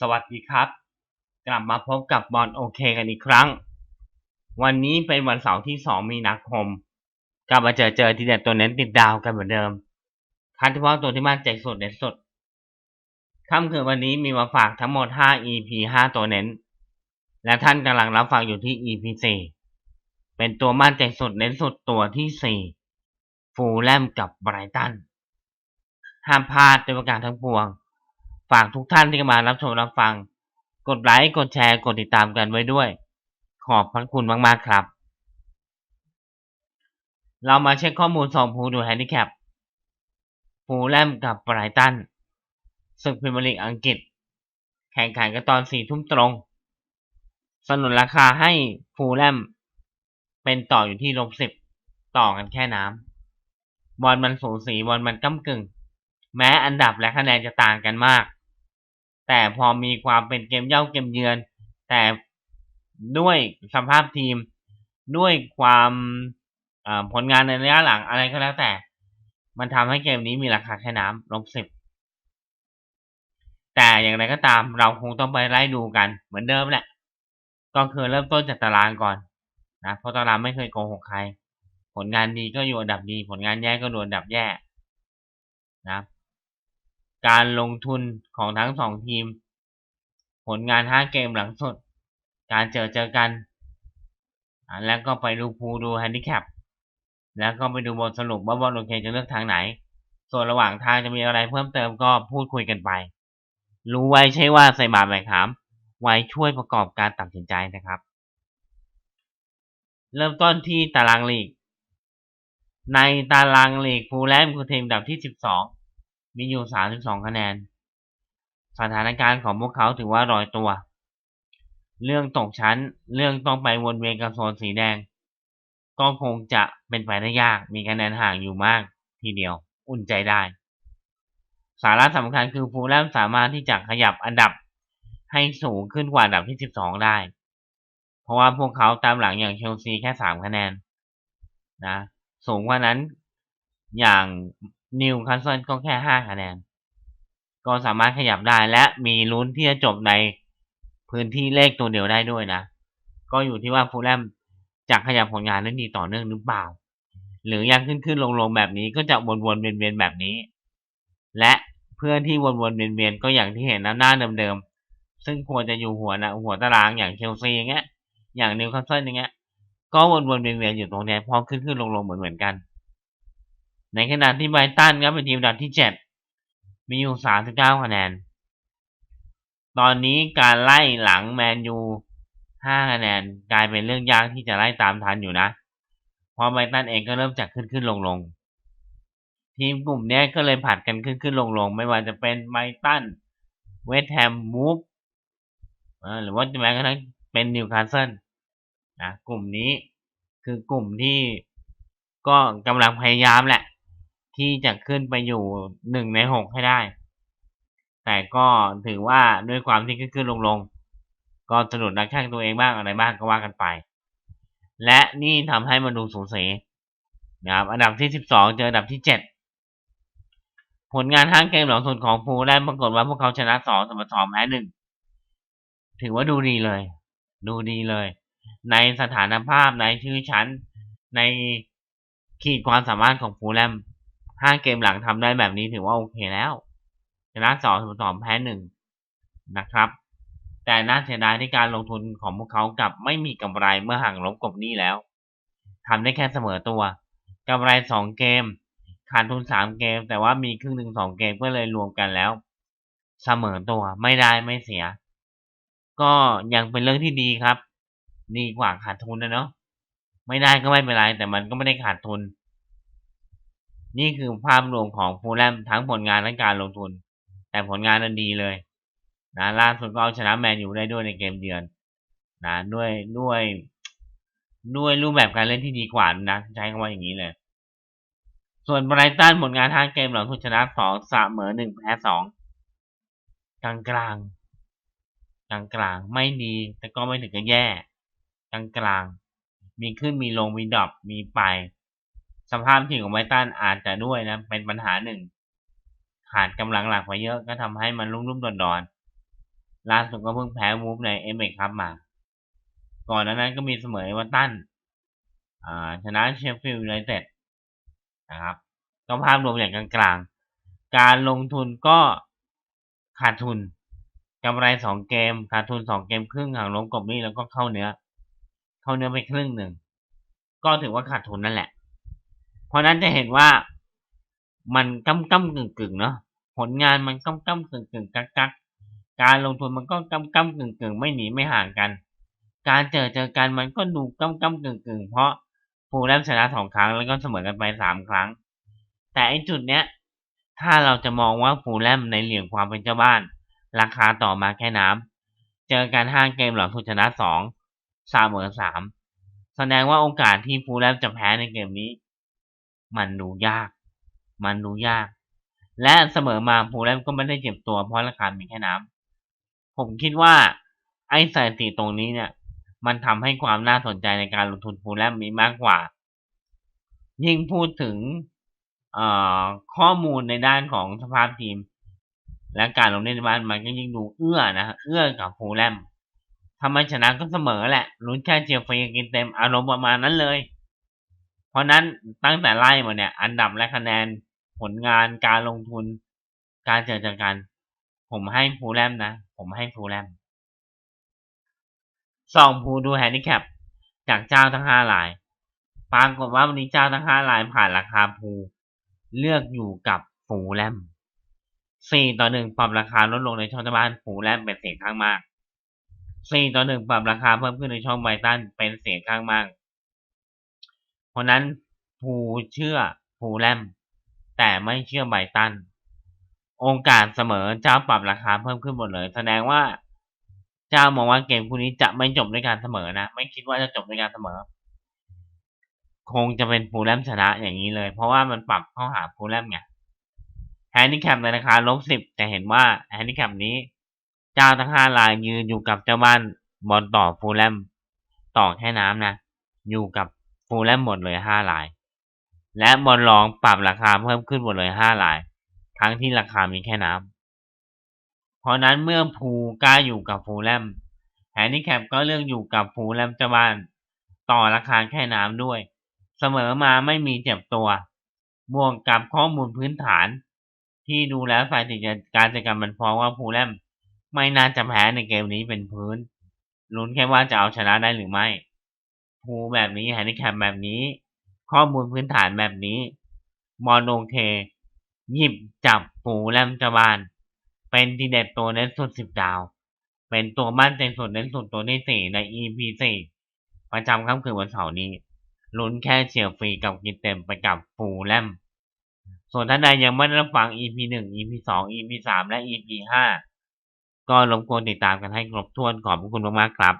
สวัสดีครับ กลับมาพบกับบอลโอเคกันอีกครั้ง วันนี้เป็นวันเสาร์ที่ 2 มีนาคม กลับมาเจอเจอทีเด็ดตัวเน้นติดดาวกันเหมือนเดิมคัดเฉพาะตัวที่มั่นใจสุดเด็ดสุดค่ำคืนวันนี้มีมาฝากทั้งหมด 5 EP 5 ตัวเน้น และท่านกำลังรับฟังอยู่ที่ EP 4 เป็นตัวมั่นใจสุดเน้นสุดตัวที่ 4 ฟูลแลมกับไบรตันห้ามพลาดโดยประการทั้งปวง ฝากทุกท่านที่มารับชมรับฟัง กดไลค์กดแชร์กดติดตามกันไว้ด้วย ขอบพระคุณมาก ๆ ครับ เรามาเช็คข้อมูลสองผู้ดูแฮนดิแคปฟูลแลมกับไบรตันศึกพรีเมียร์ลีกอังกฤษ แข่งขันกันตอนสี่ทุ่มตรง สนุนราคาให้ฟูลแลมเป็นต่ออยู่ที่ลบสิบต่อกันแค่น้ำบอลมันสูสีบอลมันก้ากึ่ง แม้อันดับและคะแนนจะต่างกันมาก แต่พอมีความเป็นเกมเย่าเกมเยือน แต่ด้วยสภาพทีมด้วยความผลงานในระยะหลังอะไรก็แล้วแต่ มันทำให้เกมนี้มีราคาแค่น้ำลบสิบแต่อย่างไรก็ตามเราคงต้องไปไล่ดูกันเหมือนเดิมแหละ ก็คือเริ่มต้นจากตารางก่อนนะเพราะตารางไม่เคยโกหกใคร ผลงานดีก็อยู่อันดับดี ผลงานแย่ก็อยู่อันดับแย่นะ การลงทุนของทั้งสองทีม ผลงานห้าเกมหลังสุด การเจอเจอกัน แล้วก็ไปดูพูดูแฮนดิแคป แล้วก็ไปดูบทสรุปว่าบอลโอเคจะเลือกทางไหน ส่วนระหว่างทางจะมีอะไรเพิ่มเติมก็พูดคุยกันไป รู้ไว้ใช่ว่าใส่บาตรแบกหาม ไว้ช่วยประกอบการตัดสินใจนะครับ เริ่มต้นที่ตารางลีก ในตารางลีกฟูลแลมคือทีมดับที่ 12 มีอยู่ 32 คะแนน สถานการณ์ของพวกเขาถือว่ารอยตัว เรื่องตกชั้น เรื่องต้องไปวนเวียนกับโซนสีแดง ก็คงจะเป็นไปได้ยาก มีคะแนนห่างอยู่มาก ทีเดียว อุ่นใจได้ สาระสำคัญคือฟูลแลมสามารถที่จะขยับอันดับให้สูงขึ้นกว่าอันดับที่ 12 ได้ เพราะว่าพวกเขาตามหลังอย่างเชลซีแค่ 3 คะแนน นะ สูงกว่านั้นอย่าง นิวคาสเซิลก็แค่5คะแนน ก็สามารถขยับได้และมีลุ้นที่จะจบในพื้นที่เลขตัวเดียวได้ด้วยนะ ก็อยู่ที่ว่าฟูลแลมจะขยับผลงานได้ดีต่อเนื่องหรือเปล่า หรือยังขึ้นขึ้นลงลงแบบนี้ก็จะวนวนเวียนเวียนแบบนี้ และเพื่อนที่วนวนเวียนเวียนก็อย่างที่เห็นหน้าเดิมๆซึ่งควรจะอยู่หัวนะหัวตารางอย่างเชลซีอย่างเงี้ยอย่างนิวคาสเซิลอย่างเงี้ยก็วนวนเวียนเวียนอยู่ตรงนี้พร้อมขึ้นขึ้นลงลงเหมือนเหมือนกัน ในขณะที่ไบตันครับเป็นทีมอัดับที่เจ็ดมีอยู่สามสิบเก้าคะแนน ตอนนี้การไล่หลังแมนยูห้าคะแนนกลายเป็นเรื่องยากที่จะไล่ตามทันอยู่นะเพราะไบตันเองก็เริ่มจากขึ้นขึ้นลงลงทีมกลุ่มนี้ก็เลยผัดกันขึ้นขึ้นลงลงไม่ว่าจะเป็นไบตันเวสแฮมมูฟหรือว่าจะแม้กระทั่งเป็นนิวคาสเซิลนะกลุ่มนี้คือกลุ่มที่ก็กำลังพยายามแหละ ที่จะขึ้นไปอยู่หนึ่งในหกให้ได้ แต่ก็ถือว่าด้วยความที่ขึ้นขึ้นลงลงก็สะดุดนักแข่งตัวเองบ้างอะไรบ้างก็ว่ากันไป และนี่ทำให้มันดูสูสีนะครับอันดับที่สิบสองเจออันดับที่เจ็ดผลงานทั้งเกมหลังสุดของฟูได้ปรากฏว่าพวกเขาชนะสองเสมอสองแพ้หนึ่งถือว่าดูดีเลย ดูดีเลย ในสถานภาพในชื่อชั้นในขีดความสามารถของฟูแลม ห้าเกมหลังทำได้แบบนี้ถือว่าโอเคแล้วชนะสองเสมอสองแพ้หนึ่งนะครับ แต่น่าเสียดายที่การลงทุนของพวกเขากับไม่มีกำไรเมื่อห่างลบกบนี้แล้วทำได้แค่เสมอตัวกำไรสองเกม ขาดทุนสามเกม แต่ว่ามีครึ่งหนึ่งสองเกมก็เลยรวมกันแล้ว เสมอตัวไม่ได้ไม่เสีย ก็ยังเป็นเรื่องที่ดีครับ ดีกว่าขาดทุนนะเนาะไม่ได้ก็ไม่เป็นไรแต่มันก็ไม่ได้ขาดทุน นี่คือภาพรวมของฟูลแลมทั้งผลงานและการลงทุน แต่ผลงานนั้นดีเลยนะล่าสุดก็เอาชนะแมนยูได้ด้วยในเกมเยือนนะด้วยด้วย ด้วยรูปแบบการเล่นที่ดีกว่านะใช้คำว่าอย่างนี้เลย ส่วนไบรตันผลงานทางเกมหลังสุดชนะสองเสมอหนึ่งแพ้สองกลางกลางกลางกลางไม่ดีแต่ก็ไม่ถึงกับแย่ กลางกลางมีขึ้นมีลงมีดรอปมีไป สภาพทีมของไบตันอาจจะด้วยนะ เป็นปัญหาหนึ่ง ขาดกำลังหลักไปเยอะก็ทำให้มันรุ่มรุ่มดอนดอนล่าสุดก็เพิ่งแพ้วูฟในเอเมครับมา ก่อนหนานั้นก็มีเสมอเอเวอร์ตันชนะเชฟฟิลด์ยูไนเต็ดนะครับก็ภาพรวมอย่างกลางๆ การลงทุนก็ขาดทุนกำไรสองเกม ขาดทุนสองเกมครึ่งห่างลงกบนี้แล้วก็เข้าเนื้อ เข้าเนื้อไปครึ่งหนึ่ง ก็ถือว่าขาดทุนนั่นแหละ ราะนั้นจะเห็นว่ามันก้ำก้ำกึ่งกึ่งเนาะผลงานมันก้ำก้ำกึ่งกึ่งกักกักการลงทุนมันก็ก้ำก้ำกึ่งกึ่งไม่หนีไม่ห่างกัน การเจอเจอกันมันก็ดูก้ำก้ำกึ่งกึ่งเพราะฟูลแลมชนะสองครั้งแล้วก็เสมอกันไปสามครั้ง แต่ไอจุดเนี้ย ถ้าเราจะมองว่าฟูลแลมในเหลี่ยมความเป็นเจ้าบ้าน ราคาต่อมาแค่น้ำเจอกันห้าเกมหลังถูกชนะสองเสมอสามแสดงว่าโอกาสที่ฟูลแลมจะแพ้ในเกมนี้ มันดูยาก มันดูยาก และเสมอมาฟูลแลมก็ไม่ได้เจ็บตัวเพราะราคามีแค่น้ำผมคิดว่าไอ้สถิติตรงนี้เนี่ย มันทำให้ความน่าสนใจในการลงทุนฟูลแลมมีมากกว่า ยิ่งพูดถึงข้อมูลในด้านของสภาพทีม และการลงเล่นในบ้านมันก็ยิ่งดูเอื้อนะเอื้อกับฟูลแลมทำไมชนะก็เสมอแหละลุ้นแค่เจียฟรีกินเต็มอารมณ์ประมาณนั้นเลย เพราะนั้นตั้งแต่ไล่มาเนี่ย อันดับและคะแนนผลงานการลงทุน การเจอเจอกัน ผมให้ฟูแลมนะ ผมให้ฟูแลมสองภูดูแฮนดิแคปจากเจ้าทั้งห้ารายปรากฏว่าวันนี้เจ้าทั้งห้ารายผ่านราคาภูเลือกอยู่กับฟูแลมสี่ต่อหนึ่งปรับราคาลดลงในช่องบ้านฟูแลมเป็นเสียงข้างมากสี่ต่อหนึ่งปรับราคาเพิ่มขึ้นในช่องไบตันเป็นเสียงข้างมาก เพราะนั้นภูเชื่อฟูลแลมแต่ไม่เชื่อไบตัน โอกาสเสมอเจ้าปรับราคาเพิ่มขึ้นหมดเลย แสดงว่าเจ้ามองว่าเกมคู่นี้จะไม่จบด้วยการเสมอนะ ไม่คิดว่าจะจบด้วยการเสมอ คงจะเป็นฟูลแลมชนะอย่างนี้เลย เพราะว่ามันปรับเข้าหาฟูลแลมไงแฮนดิแคปในราคาลบสิบจะเห็นว่าแฮนดิแคปนี้ เจ้าทั้งห้ารายยืนอยู่กับเจ้าบ้านบอลต่อฟูลแลมต่อแค่น้ำนะ อยู่กับ ฟูลแลมหมดเลยห้าราย และบอลรองปรับราคาเพิ่มขึ้นหมดเลยห้าราย ทั้งที่ราคามีแค่น้ำเพราะนั้นเมื่อภูกล้าอยู่กับฟูลแลมแฮนดิแคปก็เลือกอยู่กับฟูลแลมเจ้าบ้านต่อราคาแค่น้ำด้วย เสมอมาไม่มีเจ็บตัวบวกกับข้อมูลพื้นฐาน ที่ดูแล้วฝ่ายติดการจัดการมันฟ้องว่าภูแลมไม่น่าจะแพ้ในเกมนี้เป็นพื้นลุ้นแค่ว่าจะเอาชนะได้หรือไม่ ภูแบบนี้แฮนดิแคปแบบนี้ ข้อมูลพื้นฐานแบบนี้ มอนโอเค หยิบจับปูแลมจบาน เป็นทีเด็ดตัวเน้นสุดสิบดาว เป็นตัวบ้านเต็มสุดเน้นสุดตัวที่สี่ใน EP สี่ประจำค่ำคืนวันเสาร์นี้ลุ้นแค่เชียร์ฟรีกับกินเต็มไปกับฟูแลมส่วนท่านใดยังไม่ได้รับฟัง EP 1 EP 2 EP 3และ EP 5ก็รบกวนติดตามกันให้ครบถ้วนขอบคุณมากๆครับ